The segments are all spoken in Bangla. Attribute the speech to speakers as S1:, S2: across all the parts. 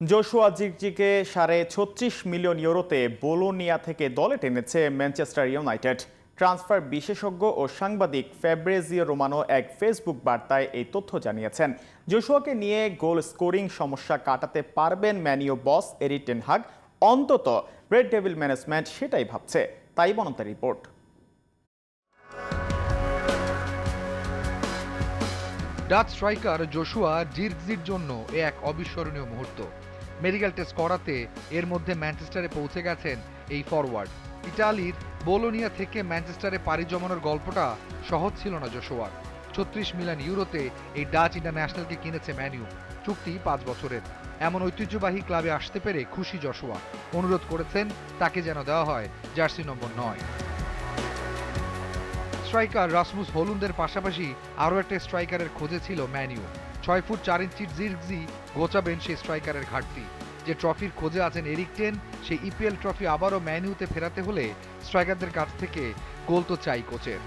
S1: জোশুয়া জিগজিকে সাড়ে ছত্রিশ মিলিয়ন ইউরোতে বোলোনিয়া থেকে দলে টেনেছে ম্যানচেস্টার ইউনাইটেড। ট্রান্সফার বিশেষজ্ঞ ও সাংবাদিক ফ্যাব্রেজিও রোমানো এক ফেসবুক বার্তায় এই তথ্য জানিয়েছেন। জোশুয়াকে নিয়ে গোল স্কোরিং সমস্যা কাটাতে পারবেন ম্যানিও বস এরি টেনহাগ অন্তত রেড ডেভিল ম্যানেজমেন্ট সেটাই ভাবছে, তাই বনন্তা report.
S2: Dutch striker Joshua Zirkzee জন্য এক অবিস্মরণীয় মুহূর্ত। মেডিকেল টেস্ট করাতে এর মধ্যে ম্যানচেস্টারে পৌঁছে গেছেন এই ফরওয়ার্ড। ইটালির বোলোনিয়া থেকে ম্যানচেস্টারে পাড়ি জমানোর গল্পটা সহজ ছিল না জোশুয়ার। ছত্রিশ মিলিয়ন ইউরোতে এই ডাচ ইন্টারন্যাশনালকে কিনেছে ম্যানিউ চুক্তি পাঁচ বছরের। এমন ঐতিহ্যবাহী ক্লাবে আসতে পেরে খুশি জশুয়া। অনুরোধ করেছেন, তাকে যেন দেওয়া হয় জার্সি নম্বর নয়। স্ট্রাইকার রাসমুস হলুন্দের পাশাপাশি আরও একটা স্ট্রাইকারের খোঁজে ছিল ম্যানিউ ছয় ফুট চার ইঞ্চির জিরগজি গোচাবেন সেই স্ট্রাইকারের ঘাটতি। যে ট্রফির খোঁজে আছেন এরিক টেন সেই ইপিএল ট্রফি আবারও ম্যানিউতে ফেরাতে হলে স্ট্রাইকারদের কাছ থেকে গোল তো চাই কোচের।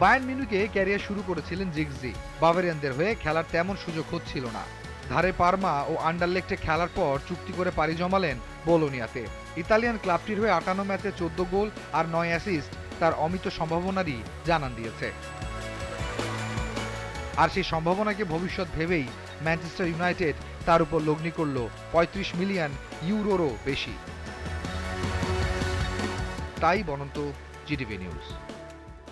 S2: বায়ান মিনুকে ক্যারিয়ার শুরু করেছিলেন জিগজি। বাভারিয়ানদের হয়ে খেলার তেমন সুযোগ হচ্ছিল না। ধারে পারমা ও আন্ডারলেগটে খেলার পর চুক্তি করে পাড়ি জমালেন বোলোনিয়াতে। ইতালিয়ান ক্লাবটির হয়ে আটান্ন ম্যাচে চোদ্দ গোল আর নয় অ্যাসিস্ট তার অমিত সম্ভাবনারই জানান দিয়েছে। আর সেই সম্ভাবনাকে ভবিষ্যৎ ভেবেই ম্যানচেস্টার ইউনাইটেড তার উপর লগ্নি করল পঁয়ত্রিশ মিলিয়ন ইউরোরও বেশি। তাই বনন্ত জিটিভি নিউজ।